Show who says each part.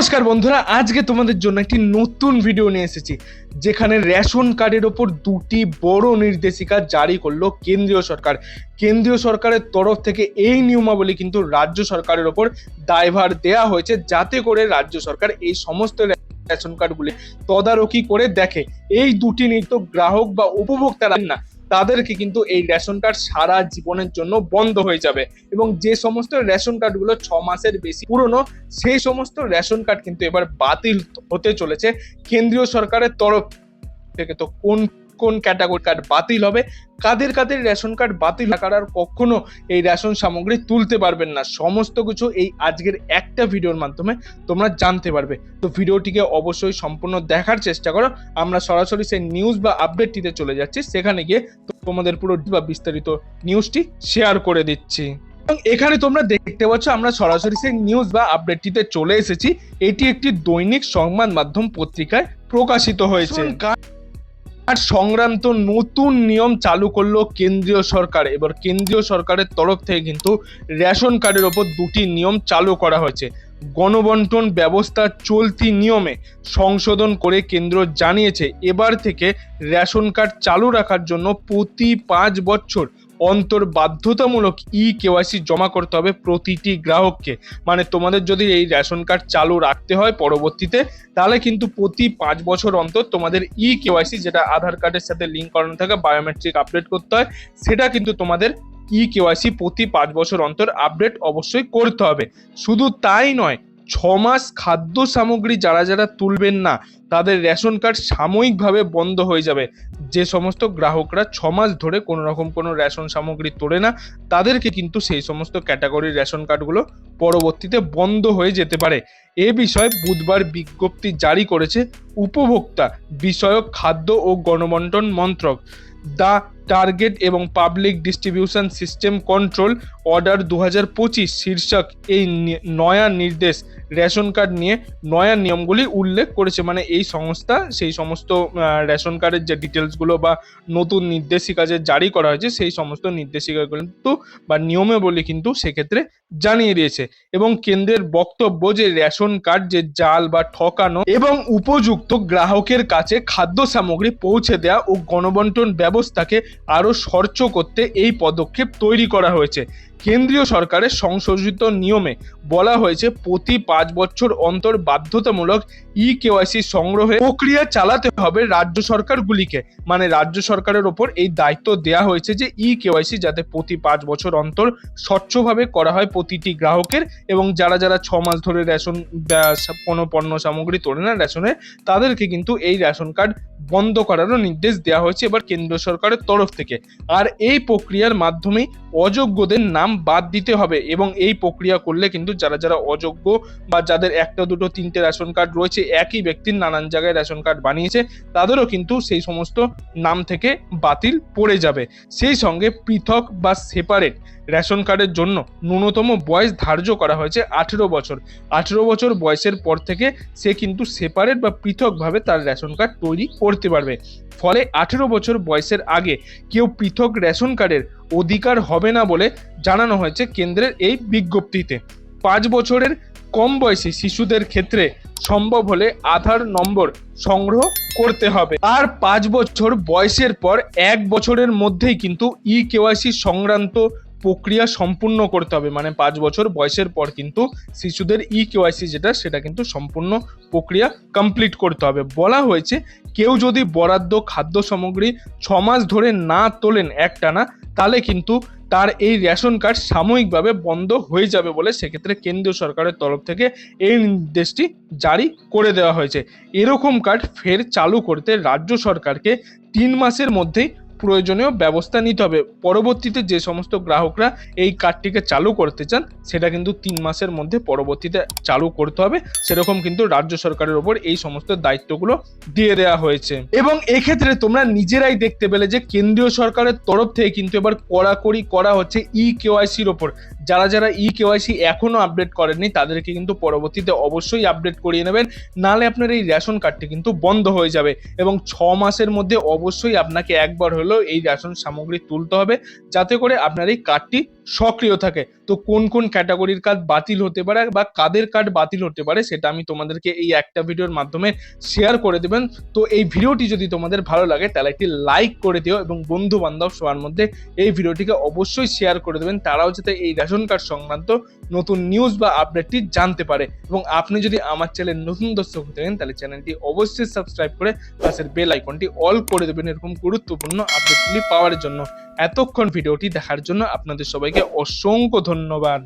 Speaker 1: নমস্কার বন্ধুরা, আজকে তোমাদের জন্য একটি নতুন ভিডিও নিয়ে এসেছি, যেখানে রেশন কার্ডের ওপর দুটি বড় নির্দেশিকা জারি করল কেন্দ্রীয় সরকার। কেন্দ্রীয় সরকারের তরফ থেকে এই নিয়মাবলী কিন্তু রাজ্য সরকারের ওপর দায়ভার দেয়া হয়েছে, যাতে করে রাজ্য সরকার এই সমস্ত রেশন কার্ডগুলি তদারকি করে দেখে। এই দুটি নিত্য গ্রাহক বা উপভোক্তারা না তাদেরকে কিন্তু এই রেশন কার্ড সারা জীবনের জন্য বন্ধ হয়ে যাবে। এবং যে সমস্ত রেশন কার্ডগুলো ছ মাসের বেশি পুরনো, সেই সমস্ত রেশন কার্ড কিন্তু এবার বাতিল হতে চলেছে কেন্দ্রীয় সরকারের তরফ থেকে। তো কোন কোন ক্যাটাগরি কার্ড বাতিল হবে, কাদের কাদের রেশন কার্ড বাতিল থাকার আর কখনো এই রেশন সামগ্রী তুলতে পারবেন না। সমস্ত কিছু এই আজকের একটা ভিডিওর মাধ্যমে তোমরা জানতে পারবে। তো ভিডিওটিকে অবশ্যই সম্পূর্ণ দেখার চেষ্টা করো। আমরা সরাসরি সেই নিউজ বা আপডেটটিতে চলে যাচ্ছি। সেখানে গিয়ে তোমাদের পুরো বা বিস্তারিত নিউজটি শেয়ার করে দিচ্ছি। এবং এখানে তোমরা দেখতে পাচ্ছ, আমরা সরাসরি সেই নিউজ বা আপডেটটিতে চলে এসেছি। এটি একটি দৈনিক সংবাদ মাধ্যম পত্রিকায় প্রকাশিত হয়েছে। আর সংক্রান্ত নতুন নিয়ম চালু করল কেন্দ্রীয় সরকার। এবার কেন্দ্রীয় সরকারের তরফ থেকে কিন্তু রেশন কার্ডের ওপর দুটি নিয়ম চালু করা হয়েছে। গণবন্টন ব্যবস্থা চলতি নিয়মে সংশোধন করে কেন্দ্র জানিয়েছে। এবার থেকে রেশন কার্ড চালু রাখার জন্য প্রতি পাঁচ বছর অন্তর বাধ্যতামূলক ই কেওয়াইসি জমা করতে হবে প্রতিটি গ্রাহককে। মানে তোমাদের যদি এই রেশন কার্ড চালু রাখতে হয় পরবর্তীতে, তাহলে কিন্তু প্রতি পাঁচ বছর অন্তর তোমাদের ই কেওয়াইসি যেটা আধার কার্ডের সাথে লিঙ্ক করানো থাকে বায়োমেট্রিক আপডেট করতে হয়, সেটা কিন্তু তোমাদের ই কেওয়াইসি প্রতি পাঁচ বছর অন্তর আপডেট অবশ্যই করতে হবে। শুধু তাই নয় ছ মাস খাদ্য সামগ্রী যারা যারা তুলবেন না তাদের রেশন কার্ড সাময়িকভাবে বন্ধ হয়ে যাবে। যে সমস্ত গ্রাহকরা ছ মাস ধরে কোনো রকম কোনো রেশন সামগ্রী তোলে না, তাদেরকে কিন্তু সেই সমস্ত ক্যাটাগরির রেশন কার্ডগুলো পরবর্তীতে বন্ধ হয়ে যেতে পারে। এ বিষয়ে বুধবার বিজ্ঞপ্তি জারি করেছে উপভোক্তা বিষয়ক খাদ্য ও গণবন্টন মন্ত্রক। দ্য টার্গেট এবং public distribution system control order দু হাজার পঁচিশ শীর্ষক এই নয়া নির্দেশ। রেশন কার্ড নিয়ে নয়া নিয়মগুলি উল্লেখ করেছে। মানে এই সংস্থা, সেই সমস্ত রেশন কার্ডের যে ডিটেলসগুলো বা নতুন নির্দেশিকা যে জারি করা হয়েছে, সেই সমস্ত নির্দেশিকাগুলো কিন্তু বা নিয়মে বলে কিন্তু সেক্ষেত্রে জানিয়ে দিয়েছে। এবং কেন্দ্রের বক্তব্য যে রেশন কার্ড যে জাল বা ঠকানো এবং উপযুক্ত গ্রাহকের কাছে খাদ্য সামগ্রী পৌঁছে দেওয়া ও গণবন্টন ব্যবস্থাকে আরও স্বচ্ছ করতে এই পদক্ষেপ তৈরি করা হয়েছে। কেন্দ্রীয় সরকারের সংশোধিত নিয়মে বলা হয়েছে, প্রতি পাঁচ বছর অন্তর বাধ্যতামূলক ই কেওয়াইসি সংগ্রহে প্রক্রিয়া চালাতে হবে রাজ্য সরকারগুলিকে। মানে রাজ্য সরকারের ওপর এই দায়িত্ব দেয়া হয়েছে যে ই কেওয়াইসি যাতে প্রতি পাঁচ বছর অন্তর স্বচ্ছভাবে করা হয় প্রতিটি গ্রাহকের এবং যারা যারা ছ মাস ধরে রেশন কোনো পণ্য সামগ্রী তোলে না রেশনের তাদেরকে কিন্তু এই রেশন কার্ড বন্ধ করারও নির্দেশ দেওয়া হয়েছে এবার কেন্দ্র সরকারের তরফ থেকে। আর এই প্রক্রিয়ার মাধ্যমেই অযোগ্যদের নাম বাদ দিতে হবে এবং এই প্রক্রিয়া করলে কিন্তু যারা যারা অযোগ্য বা যাদের একটা, দুটো, তিনটে রেশন কার্ড রয়েছে, একই ব্যক্তির নানান জায়গায় রেশন কার্ড বানিয়েছে, তাদেরও কিন্তু সেই সমস্ত নাম থেকে বাতিল পড়ে যাবে। সেই সঙ্গে পৃথক বা সেপারেট রেশন কার্ডের জন্য ন্যূনতম বয়স ধার্য করা হয়েছে আঠেরো বছর। আঠেরো বছর বয়সের পর থেকে সে কিন্তু সেপারেট বা পৃথকভাবে তার রেশন কার্ড তৈরি করতে পারবে। ফলে আঠেরো বছর বয়সের আগে কেউ পৃথক রেশন কার্ডের অধিকার হবে না বলে জানানো হয়েছে কেন্দ্রের এই বিজ্ঞপ্তিতে। পাঁচ বছরের কম বয়সী শিশুদের ক্ষেত্রে সম্ভব হলে আধার নম্বর সংগ্রহ করতে হবে। আর পাঁচ বছর বয়সের পর এক বছরের মধ্যেই কিন্তু ই কেওয়াইসি সংক্রান্ত প্রক্রিয়া সম্পূর্ণ করতে হবে। মানে পাঁচ বছর বয়সের পর কিন্তু শিশুদের ই কেওয়াইসি যেটা, সেটা কিন্তু সম্পূর্ণ প্রক্রিয়া কমপ্লিট করতে হবে। বলা হয়েছে, কেউ যদি বরাদ্দ খাদ্য সামগ্রী ছ মাস ধরে না তোলেন একটানা, তাহলে কিন্তু তার এই রেশন কার্ড সাময়িকভাবে বন্ধ হয়ে যাবে বলে সেক্ষেত্রে কেন্দ্রীয় সরকারের তরফ থেকে এই নির্দেশটি জারি করে দেওয়া হয়েছে। এরকম কার্ড ফের চালু করতে রাজ্য সরকারকে তিন মাসের মধ্যেই প্রয়োজনীয় ব্যবস্থা নিতে হবে। পরবর্তীতে যে সমস্ত গ্রাহকরা এই কার্ডটিকে চালু করতে চান, সেটা কিন্তু তিন মাসের মধ্যে পরবর্তীতে চালু করতে হবে। সেরকম কিন্তু রাজ্য সরকারের ওপর এই সমস্ত দায়িত্বগুলো দিয়ে দেওয়া হয়েছে। এবং এক্ষেত্রে তোমরা নিজেরাই দেখতে পেলে যে কেন্দ্রীয় সরকারের তরফ থেকে কিন্তু এবার কড়াকড়ি করা হচ্ছে ই কেওয়াইসির ওপর। যারা যারা ই কেওয়াইসি এখনও আপডেট করেননি, তাদেরকে কিন্তু পরবর্তীতে অবশ্যই আপডেট করিয়ে নেবেন। নাহলে আপনার এই রেশন কার্ডটি কিন্তু বন্ধ হয়ে যাবে। এবং ছ মাসের মধ্যে অবশ্যই আপনাকে একবার হলেও এই রেশন সামগ্রী তুলতে হবে। যাতে করে আপনার এই কার্ডটি সক্রিয় থাকে। তো কোন কোন ক্যাটাগরির কার্ড বাতিল হতে পারে বা কাদের কার্ড বাতিল হতে পারে সেটা আমি তোমাদেরকে এই একটা ভিডিওর মাধ্যমে শেয়ার করে দেবেন। তো এই ভিডিওটি যদি তোমাদের ভালো লাগে, তাহলে একটি লাইক করে দিও এবং বন্ধু বান্ধব সবার মধ্যে এই ভিডিওটিকে অবশ্যই শেয়ার করে দেবেন। তারাও যাতে এই রেশন কার্ড সংক্রান্ত নতুন নিউজ বা আপডেটটি জানতে পারে। এবং আপনি যদি আমার চ্যানেল নতুন দর্শক হতে থাকেন তাহলে চ্যানেলটি অবশ্যই সাবস্ক্রাইব করে পাশের বেল আইকনটি অল করে দেবেন এরকম গুরুত্বপূর্ণ আপডেটগুলি পাওয়ার জন্য। এতক্ষণ ভিডিওটি দেখার জন্য আপনাদের সবাইকে অসংখ্য ধন্যবাদ।